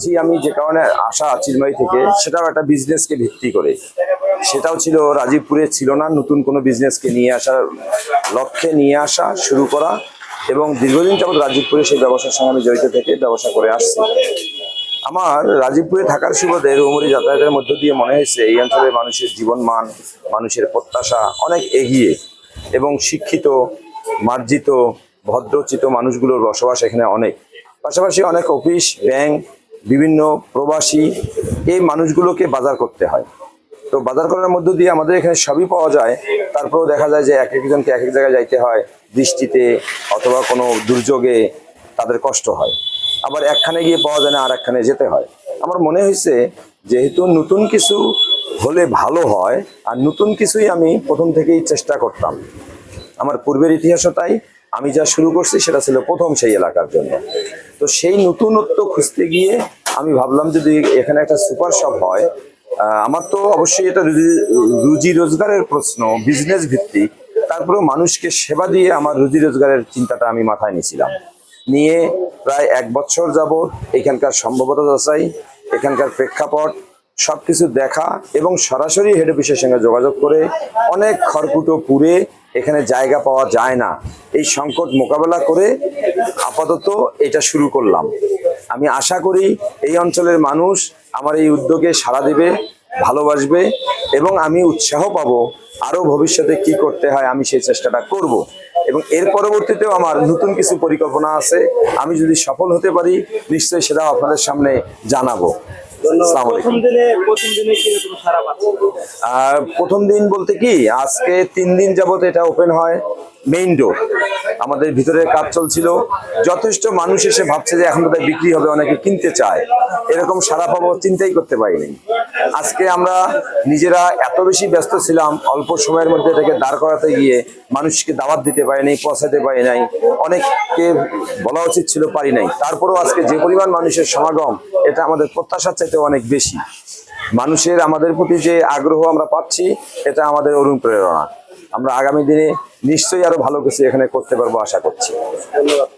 জি, আমি যে কারণে আসা চিলমারি থেকে সেটাও একটা বিজনেসকে ভিত্তি করে। সেটাও ছিল রাজীবপুরে ছিল না নতুন কোনো বিজনেসকে নিয়ে আসার লক্ষ্যে নিয়ে আসা শুরু করা এবং দীর্ঘদিন যাবত রাজীবপুরে সেই ব্যবসার সঙ্গে আমি জড়িত থেকে ব্যবসা করে আসছি। আমার রাজীবপুরে থাকার সুবাদে রৌমরি যাতায়াতের মধ্য দিয়ে মনে হয়েছে এই অঞ্চলের মানুষের জীবন মান মানুষের প্রত্যাশা অনেক এগিয়ে এবং শিক্ষিত মার্জিত ভদ্রচিত মানুষগুলোর বসবাস এখানে অনেক। পাশাপাশি অনেক অফিস ব্যাংক বিভিন্ন প্রবাসী এই মানুষগুলোকে বাজার করতে হয়। তো বাজার করার মধ্য দিয়ে আমাদের এখানে সবই পাওয়া যায়। তারপরেও দেখা যায় যে এক একজনকে এক এক জায়গায় যাইতে হয়। বৃষ্টিতে অথবা কোনো দুর্যোগে তাদের কষ্ট হয়। আবার একখানে গিয়ে পাওয়া যায় না আর একখানে যেতে হয়। আমার মনে হয়েছে যেহেতু নতুন কিছু হলে ভালো হয়, আর নতুন কিছুই আমি প্রথম থেকেই চেষ্টা করতাম। আমার পূর্বের ইতিহাসও তাই। আমি যা শুরু করছি, সেটা ছিল প্রথম সেই এলাকার জন্য। তো সেই নতুনত্ব খুঁজতে গিয়ে আমি ভাবলাম যদি এখানে একটা সুপার শপ হয় আমার তো অবশ্যই এটা রুজি- রুজি রোজগারের প্রশ্ন বিজনেস ভিত্তিক। তারপরেও মানুষকে সেবা দিয়ে আমার রুজি রোজগারের চিন্তাটা আমি মাথায় নিয়েছিলাম। নিয়ে প্রায় এক বছর যাবৎ এখানকার সম্ভবত যাচাই, এখানকার প্রেক্ষাপট, সবকিছু দেখা এবং সরাসরি হেড অফিসের সঙ্গে যোগাযোগ করে অনেক খড়কুটো পুড়ে এখানে জায়গা পাওয়া যায় না। এই সংকট মোকাবেলা করে আপাতত এটা শুরু করলাম। আমি আশা করি এই অঞ্চলের মানুষ আমার এই উদ্যোগে সাড়া দেবে, ভালোবাসবে এবং আমি উৎসাহ পাব আরও ভবিষ্যতে কি করতে হয় আমি সেই চেষ্টাটা করব। এবং এর পরবর্তীতেও আমার নতুন কিছু পরিকল্পনা আছে, আমি যদি সফল হতে পারি, নিশ্চয়ই সেটা আপনাদের সামনে জানাব। প্রথম দিন বলতে কি আজকে তিন দিন যাবত এটা ওপেন হয়। মেইন ডোর আমাদের ভিতরে কাজ চলছিল। যথেষ্ট মানুষ এসে ভাবছে যে এখন বোধহয় বিক্রি হবে, অনেকে কিনতে চায়। এরকম সারা পাবো চিন্তাই করতে পারিনি। আজকে আমরা নিজেরা এত বেশি ব্যস্ত ছিলাম, অল্প সময়ের মধ্যে এটাকে দাঁড় করাতে গিয়ে মানুষকে দাওয়াত দিতে পারি নাই পৌঁছাতে পারি নাই। অনেককে বলা উচিত ছিল পারি নাই। তারপরেও আজকে যে পরিমাণ মানুষের সমাগম, এটা আমাদের প্রত্যাশার চাইতে অনেক বেশি। মানুষের আমাদের প্রতি যে আগ্রহ আমরা পাচ্ছি, এটা আমাদের অনুপ্রেরণা। আমরা আগামী দিনে নিশ্চয়ই আরও ভালো কিছু এখানে করতে পারব, আশা করছি। ধন্যবাদ।